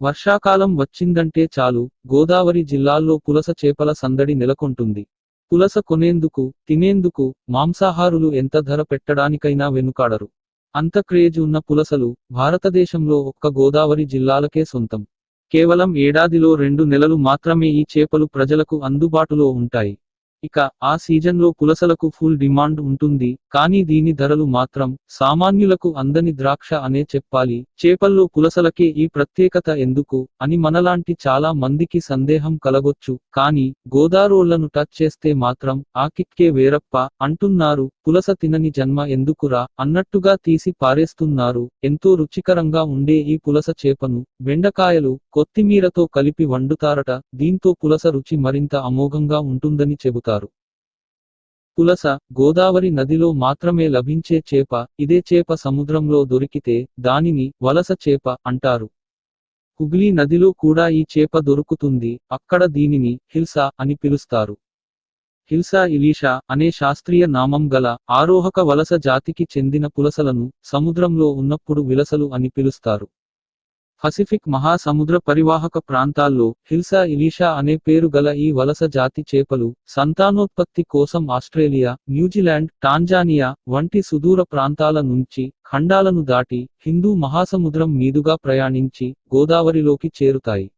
వర్షాకాలం వచ్చిందంటే చాలు గోదావరి జిల్లాల్లో పులస చేపల సందడి నెలకొంటుంది. పులస కొనేందుకు తినేందుకు మాంసాహారులు ఎంత ధర పెట్టడానికైనా వెనుకాడరు. అంత క్రేజ్ ఉన్న పులసలు భారతదేశంలో ఒక్క గోదావరి జిల్లాలకే సొంతం. కేవలం ఏడాదిలో రెండు నెలలు మాత్రమే ఈ చేపలు ప్రజలకు అందుబాటులో ఉంటాయి. ఇక ఆ సీజన్లో పులసలకు ఫుల్ డిమాండ్ ఉంటుంది కానీ దీని ధరలు మాత్రం సామాన్యులకు అందని ద్రాక్ష అనే చెప్పాలి. చేపల్లో పులసలకే ఈ ప్రత్యేకత ఎందుకు అని మనలాంటి చాలా మందికి సందేహం కలగొచ్చు కానీ గోదారోళ్ళను టచ్ చేస్తే మాత్రం ఆ కిక్కే వేరప్ప అంటున్నారు. పులస తినని జన్మ ఎందుకురా అన్నట్టుగా తీసి పారేస్తున్నారు. ఎంతో రుచికరంగా ఉండే ఈ పులస చేపను బెండకాయలు కొత్తిమీరతో కలిపి వండుతారట దీంతో పులస రుచి మరింత అమోఘంగా ఉంటుందని చెబుతారు. పులస గోదావరి నదిలో మాత్రమే లభించే చేప ఇదే చేప సముద్రంలో దొరికితే దానిని వలస చేప అంటారు. హుగ్లీ నదిలో కూడా ఈ చేప దొరుకుతుంది అక్కడ దీనిని హిల్సా అని పిలుస్తారు. హిల్సా ఇలీషా అనే శాస్త్రీయ నామం గల ఆరోహక వలస జాతికి చెందిన పులసలను సముద్రంలో ఉన్నప్పుడు విలసలు అని పిలుస్తారు. పసిఫిక్ మహాసముద్ర పరివాహక ప్రాంతాల్లో హిల్సా ఇలీషా అనే పేరు గల ఈ వలస జాతి చేపలు సంతానోత్పత్తి కోసం ఆస్ట్రేలియా న్యూజిలాండ్ టాంజానియా వంటి సుదూర ప్రాంతాల నుంచి ఖండాలను దాటి హిందూ మహాసముద్రం మీదుగా ప్రయాణించి గోదావరిలోకి చేరుతాయి.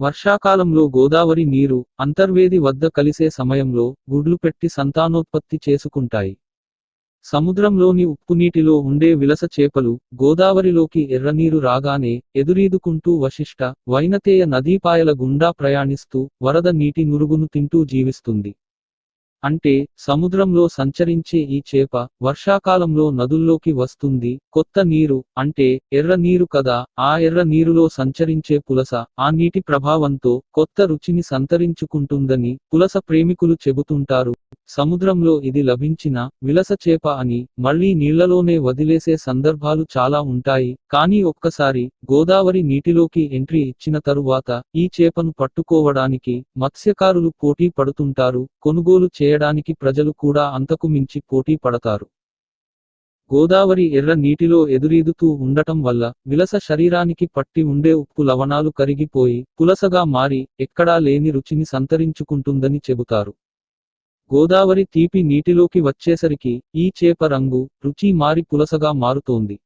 వర్షాకాలంలో గోదావరి నీరు అంతర్వేది వద్ద కలిసే సమయంలో గుడ్లు పెట్టి సంతానోత్పత్తి చేసుకుంటాయి. సముద్రంలోని ఉప్పునీటిలో ఉండే విలస చేపలు గోదావరిలోకి ఎర్రనీరు రాగానే ఎదురీదుకుంటూ వశిష్ట వైనతేయ నదీపాయల గుండా ప్రయాణిస్తూ వరద నీటి నురుగును తింటూ జీవిస్తుంది. అంటే సముద్రంలో సంచరించే ఈ చేప వర్షాకాలంలో నదుల్లోకి వస్తుంది. కొత్త నీరు అంటే ఎర్ర నీరు కదా ఆ ఎర్ర నీరులో సంచరించే పులస ఆ నీటి ప్రభావంతో కొత్త రుచిని సంతరించుకుంటుందని పులస ప్రేమికులు చెబుతుంటారు. సముద్రంలో ఇది లభించిన విలస చేప అని మళ్ళీ నీళ్ళలోనే వదిలేసే సందర్భాలు చాలా ఉంటాయి. కానీ ఒక్కసారి గోదావరి నీటిలోకి ఎంట్రీ ఇచ్చిన తరువాత ఈ చేపను పట్టుకోవడానికి మత్స్యకారులు పోటీ పడుతుంటారు. కొనుగోలు చేయడానికి ప్రజలు కూడా అంతకు మించి పోటీ పడతారు. గోదావరి ఎర్ర నీటిలో ఎదురీదుతూ ఉండటం వల్ల విలస శరీరానికి పట్టి ఉండే ఉప్పు లవణాలు కరిగిపోయి పులసగా మారి ఎక్కడా లేని రుచిని సంతరించుకుంటుందని చెబుతారు. గోదావరి తీపి నీటిలోకి వచ్చేసరికి ఈ చేప రంగు రుచి మారి పులసగా మారుతోంది.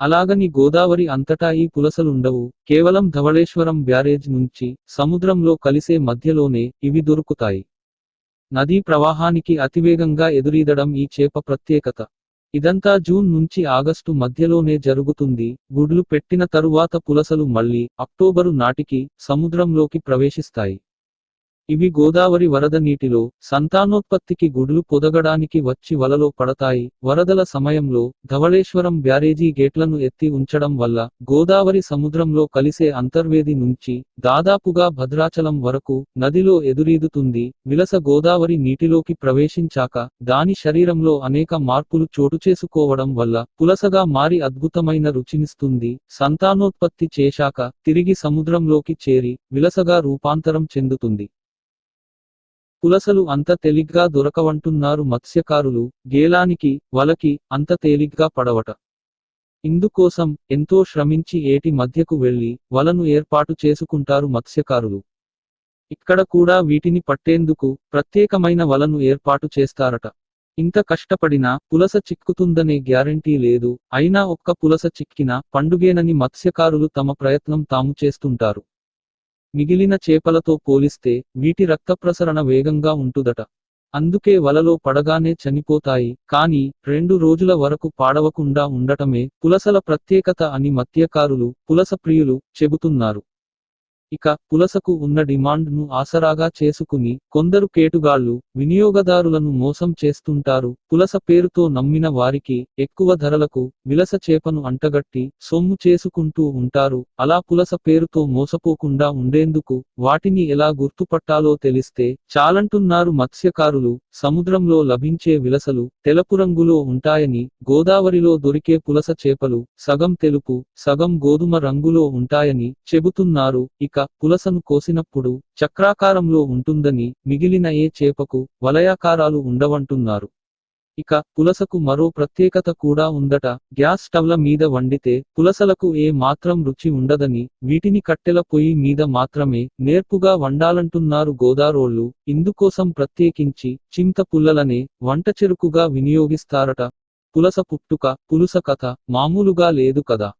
అలాగని గోదావరి అంతటా ఈ పులసలుండవు. కేవలం ధవళేశ్వరం బ్యారేజ్ నుంచి సముద్రంలో కలిసే మధ్యలోనే ఇవి దొరుకుతాయి. నదీ ప్రవాహానికి అతివేగంగా ఎదురీదడం ఈ చేప ప్రత్యేకత. ఇదంతా జూన్ నుంచి ఆగస్టు మధ్యలోనే జరుగుతుంది. గుడ్లు పెట్టిన తరువాత పులసలు మళ్ళీ అక్టోబరు నాటికి సముద్రంలోకి ప్రవేశిస్తాయి. ఇవి గోదావరి వరద నీటిలో సంతానోత్పత్తికి గుడ్లు పొదగడానికి వచ్చి వలలో పడతాయి. వరదల సమయంలో ధవళేశ్వరం బ్యారేజీ గేట్లను ఎత్తి ఉంచడం వల్ల గోదావరి సముద్రంలో కలిసే అంతర్వేది నుంచి దాదాపుగా భద్రాచలం వరకు నదిలో ఎదురీదుతుంది. విలస గోదావరి నీటిలోకి ప్రవేశించాక దాని శరీరంలో అనేక మార్పులు చోటు చేసుకోవడం వల్ల పులసగా మారి అద్భుతమైన రుచినిస్తుంది. సంతానోత్పత్తి చేశాక తిరిగి సముద్రంలోకి చేరి విలసగా రూపాంతరం చెందుతుంది. పులసలు అంత తేలిగ్గా దొరకవంటున్నారు మత్స్యకారులు గేలానికి వలకి అంత తేలిగ్గా పడవట. ఇందుకోసం ఎంతో శ్రమించి ఏటి మధ్యకు వెళ్ళి వలను ఏర్పాటు చేసుకుంటారు మత్స్యకారులు. ఇక్కడ కూడా వీటిని పట్టేందుకు ప్రత్యేకమైన వలను ఏర్పాటు చేస్తారట. ఇంత కష్టపడినా పులస చిక్కుతుందనే గ్యారంటీ లేదు అయినా ఒక్క పులస చిక్కినా పండుగేనని మత్స్యకారులు తమ ప్రయత్నం తాము చేస్తుంటారు. మిగిలిన చేపలతో పోలిస్తే వీటి రక్త ప్రసరణ వేగంగా ఉంటుదట. అందుకే వలలో పడగానే చనిపోతాయి కానీ రెండు రోజుల వరకు పాడవకుండా ఉండటమే పులసల ప్రత్యేకత అని మత్స్యకారులు పులస ప్రియులు చెబుతున్నారు. ఇక పులసకు ఉన్న డిమాండ్ను ఆసరాగా చేసుకుని కొందరు కేటుగాళ్ళు వినియోగదారులను మోసం చేస్తుంటారు. పులస పేరుతో నమ్మిన వారికి ఎక్కువ ధరలకు విలస చేపను అంటగట్టి సొమ్ము చేసుకుంటూ ఉంటారు. అలా పులస పేరుతో మోసపోకుండా ఉండేందుకు వాటిని ఎలా గుర్తుపట్టాలో తెలిస్తే చాలంటున్నారు మత్స్యకారులు. సముద్రంలో లభించే విలసలు తెలుపు రంగులో ఉంటాయని గోదావరిలో దొరికే పులస చేపలు సగం తెలుపు సగం గోధుమ రంగులో ఉంటాయని చెబుతున్నారు. ఇక పులసను కోసినప్పుడు చక్రాకారంలో ఉంటుందని మిగిలిన ఏ చేపకు వలయాకారాలు ఉండవంటున్నారు. ఇక పులసకు మరో ప్రత్యేకత కూడా ఉందట. గ్యాస్ స్టవ్ల మీద వండితే పులసలకు ఏ మాత్రం రుచి ఉండదని వీటిని కట్టెల పొయ్యి మీద మాత్రమే నేర్పుగా వండాలంటున్నారు గోదారోళ్ళు ఇందుకోసం ప్రత్యేకించి చింత పుల్లలనే వంట చెరుకుగా వినియోగిస్తారట. పులస పుట్టుక పులుస కథ మామూలుగా లేదు కదా.